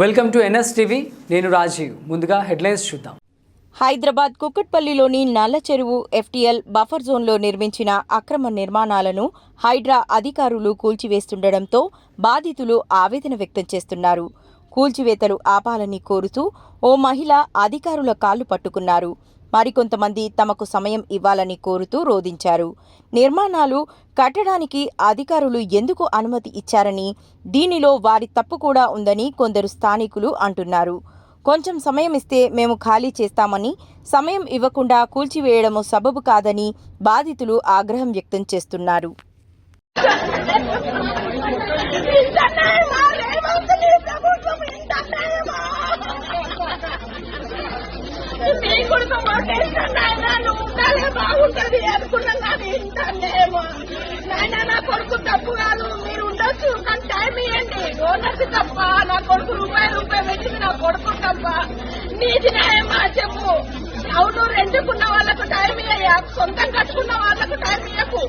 Welcome to NS TV. నేను రాజీవ్. ముందుగా headlines చూద్దాం. హైదరాబాద్ కుక్కట్పల్లిలోని నల్ల చెరువు ఎఫ్టీఎల్ బఫర్ జోన్లో నిర్మించిన అక్రమ నిర్మాణాలను హైడ్రా అధికారులు కూల్చివేస్తుండటంతో బాధితులు ఆవేదన వ్యక్తం చేస్తున్నారు. కూల్చివేతలు ఆపాలని కోరుతూ ఓ మహిళ అధికారుల కాళ్ళు పట్టుకున్నారు. మరికొంతమంది తమకు సమయం ఇవ్వాలని కోరుతూ రోధించారు. నిర్మాణాలు కట్టడానికి అధికారులు ఎందుకు అనుమతి ఇచ్చారని దీనిలో వారి తప్పు కూడా ఉందని కొందరు స్థానికులు అంటున్నారు. కొంచెం సమయం ఇస్తే మేము ఖాళీ చేస్తామని సమయం ఇవ్వకుండా కూల్చివేయడము సబబు కాదని బాధితులు ఆగ్రహం వ్యక్తం చేస్తున్నారు. ఉండాలి బాగుంటది అనుకున్నాం కానీ ఇంతనేమో నాయన నా కొడుకు తప్పు కాదు మీరు ఉండొచ్చు కానీ టైం ఇవ్వండి ఓనర్కి తప్ప నా కొడుకు రూపాయి రూపాయి పెట్టింది నా కొడుకు తప్ప నీది న్యాయమా చెప్పు అవును రెండుకున్న వాళ్ళకు టైం ఇయ్యా సొంతం కట్టుకున్న వాళ్ళకు టైం ఇయ్యకు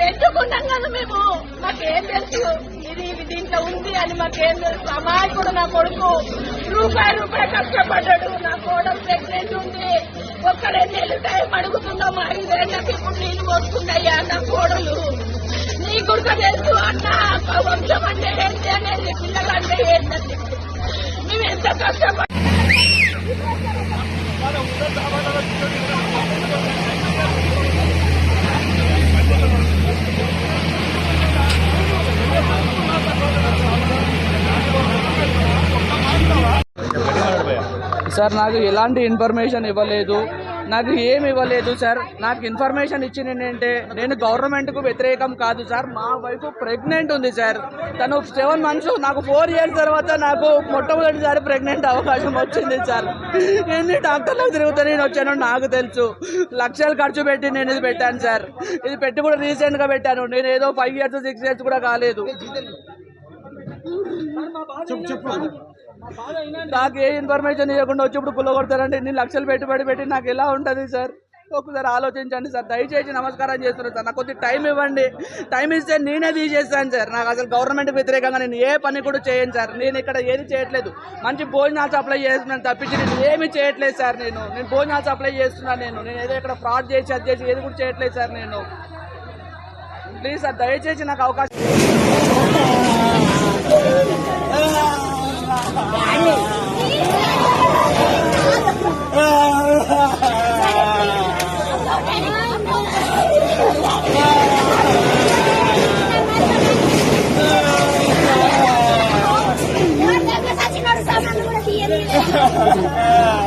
రెండుకున్నాం కదా మేము మాకేం తెలుసు? ఇది ఇది దీంట్లో ఉంది అని మాకేం తెలుసు? అమాయకుడు నా కొడుకు రూపాయి రూపాయి కష్టపడ్డాడు నా కోడలు ప్రెగ్నెంట్ ఉంది. ఒక్క రెండు టైం అడుగుతున్నాము ఐదేళ్ళకి ఇప్పుడు నీళ్ళు వస్తున్నాయ్యా నా కోడలు? నీ కొడుకు తెలుసు అన్న వంశం అంటే ఏంటి అనేది పిల్లలు అంటే ఏంటంటే మేము ఎంత కష్టపడి సార్ నాకు ఎలాంటి ఇన్ఫర్మేషన్ ఇవ్వలేదు. నాకు ఏమి ఇవ్వలేదు సార్. నాకు ఇన్ఫర్మేషన్ ఇచ్చింది ఏంటంటే నేను గవర్నమెంట్కు వ్యతిరేకం కాదు సార్. మా వైఫ్ ప్రెగ్నెంట్ ఉంది సార్. తను సెవెన్ మంత్స్ నాకు ఫోర్ ఇయర్స్ తర్వాత నాకు మొట్టమొదటిసారి ప్రెగ్నెంట్ అవకాశం వచ్చింది సార్. ఎన్ని డాక్టర్లకు తిరుగుతూ నేను వచ్చాను నాకు తెలుసు. లక్షలు ఖర్చు పెట్టి నేను ఇది పెట్టాను సార్. ఇది పెట్టి కూడా రీసెంట్గా పెట్టాను. నేను ఏదో ఫైవ్ ఇయర్స్ సిక్స్ ఇయర్స్ కూడా కాలేదు. నాకు ఏ ఇన్ఫర్మేషన్ ఇవ్వకుండా వచ్చి ఇప్పుడు పుల్ల కొడతారండి? ఇన్ని లక్షలు పెట్టుబడి పెట్టి నాకు ఎలా ఉంటుంది సార్? ఒకసారి ఆలోచించండి సార్. దయచేసి నమస్కారం చేస్తున్నాను సార్. నాకు కొద్దిగా టైం ఇవ్వండి. టైం ఇస్తే నేనే తీసేస్తాను సార్. నాకు అసలు గవర్నమెంట్ వ్యతిరేకంగా నేను ఏ పని కూడా చేయను సార్. నేను ఇక్కడ ఏది చేయట్లేదు. మంచి భోజనాలు సప్లై చేస్తున్నాను తప్పించి నేను ఏమీ చేయట్లేదు సార్ నేను. నేను భోజనాలు సప్లై చేస్తున్నాను నేను. నేను ఏదో ఇక్కడ ఫ్రాడ్ చేసి అది చేసి ఏది కూడా చేయట్లేదు సార్ నేను. ప్లీజ్ సార్ దయచేసి నాకు అవకాశం